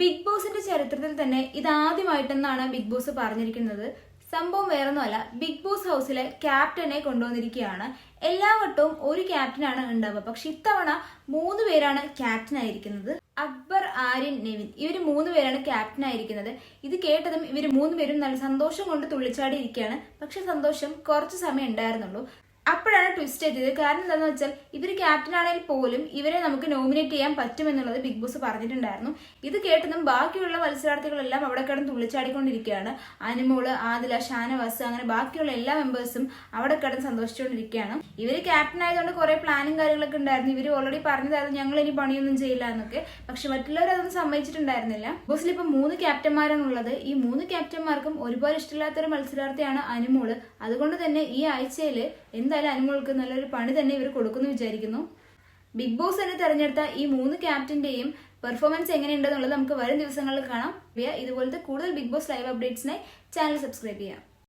Big ബോസിന്റെ ചരിത്രത്തിൽ തന്നെ ഇതാദ്യമായിട്ടെന്നാണ് ബിഗ് ബോസ് പറഞ്ഞിരിക്കുന്നത്. സംഭവം വേറൊന്നുമല്ല ബിഗ് ബോസ് ഹൗസിലെ ക്യാപ്റ്റനെ കൊണ്ടുവന്നിരിക്കുകയാണ്. എല്ലാ വട്ടവും ഒരു ക്യാപ്റ്റനാണ് ഉണ്ടാവുക. പക്ഷെ ഇത്തവണ മൂന്ന് പേരാണ് ക്യാപ്റ്റൻ ആയിരിക്കുന്നത് അക്ബർ ആര്യൻ നെവിൻ. ഇവർ മൂന്ന് പേരാണ് ക്യാപ്റ്റൻ ആയിരിക്കുന്നത് ഇത് കേട്ടതും ഇവർ മൂന്ന് പേരും നല്ല സന്തോഷം കൊണ്ട് തുള്ളിച്ചാടിയിരിക്കുകയാണ്. പക്ഷെ സന്തോഷം കുറച്ച് സമയം ഉണ്ടായിരുന്നുള്ളൂ. അപ്പോഴാണ് ട്വിസ്റ്റ് എത്തിയത്. കാരണം എന്താണെന്ന് വെച്ചാൽ ഇവർ ക്യാപ്റ്റൻ ആണെങ്കിൽ പോലും ഇവരെ നമുക്ക് നോമിനേറ്റ് ചെയ്യാൻ പറ്റുമെന്നുള്ളത് ബിഗ് ബോസ് പറഞ്ഞിട്ടുണ്ടായിരുന്നു. ഇത് കേട്ടതും ബാക്കിയുള്ള മത്സരാർത്ഥികളെല്ലാം അവിടെ കിടന്ന് തുള്ളിച്ചാടിക്കൊണ്ടിരിക്കുകയാണ്. അനുമോൾ ആദില ഷാനവാസ് അങ്ങനെ ബാക്കിയുള്ള എല്ലാ മെമ്പേഴ്സും അവിടെ കിടന്ന് സന്തോഷിച്ചുകൊണ്ടിരിക്കുകയാണ്. ഇവർ ക്യാപ്റ്റൻ ആയതുകൊണ്ട് കുറെ പ്ലാനും കാര്യങ്ങളൊക്കെ ഉണ്ടായിരുന്നു. ഇവർ ഓൾറെഡി പറഞ്ഞതായിരുന്നു ഞങ്ങൾ ഇനി പണിയൊന്നും ചെയ്യില്ല എന്നൊക്കെ. പക്ഷെ മറ്റുള്ളവർ അതൊന്നും സമ്മതിച്ചിട്ടുണ്ടായിരുന്നില്ല. ബോസിൽ ഇപ്പൊ മൂന്ന് ക്യാപ്റ്റന്മാരാണ് ഉള്ളത് ഈ മൂന്ന് ക്യാപ്റ്റന്മാർക്കും ഒരുപാട് ഇഷ്ടമില്ലാത്തൊരു മത്സരാർത്ഥിയാണ് അനുമോൾ. അതുകൊണ്ട് തന്നെ ഈ ആഴ്ചയിൽ എന്തായാലും അനുമോൾക്ക് നല്ലൊരു പണി തന്നെ ഇവർ കൊടുക്കുന്നു വിചാരിക്കുന്നു. ബിഗ് ബോസ് തന്നെ തെരഞ്ഞെടുത്ത ഈ മൂന്ന് ക്യാപ്റ്റന്റെയും പെർഫോമൻസ് എങ്ങനെയുണ്ടെന്നുള്ളത് നമുക്ക് വരും ദിവസങ്ങളിൽ കാണാം. ഇതുപോലത്തെ കൂടുതൽ ബിഗ് ബോസ് ലൈവ് അപ്ഡേറ്റ്സിനായി ചാനൽ സബ്സ്ക്രൈബ് ചെയ്യാം.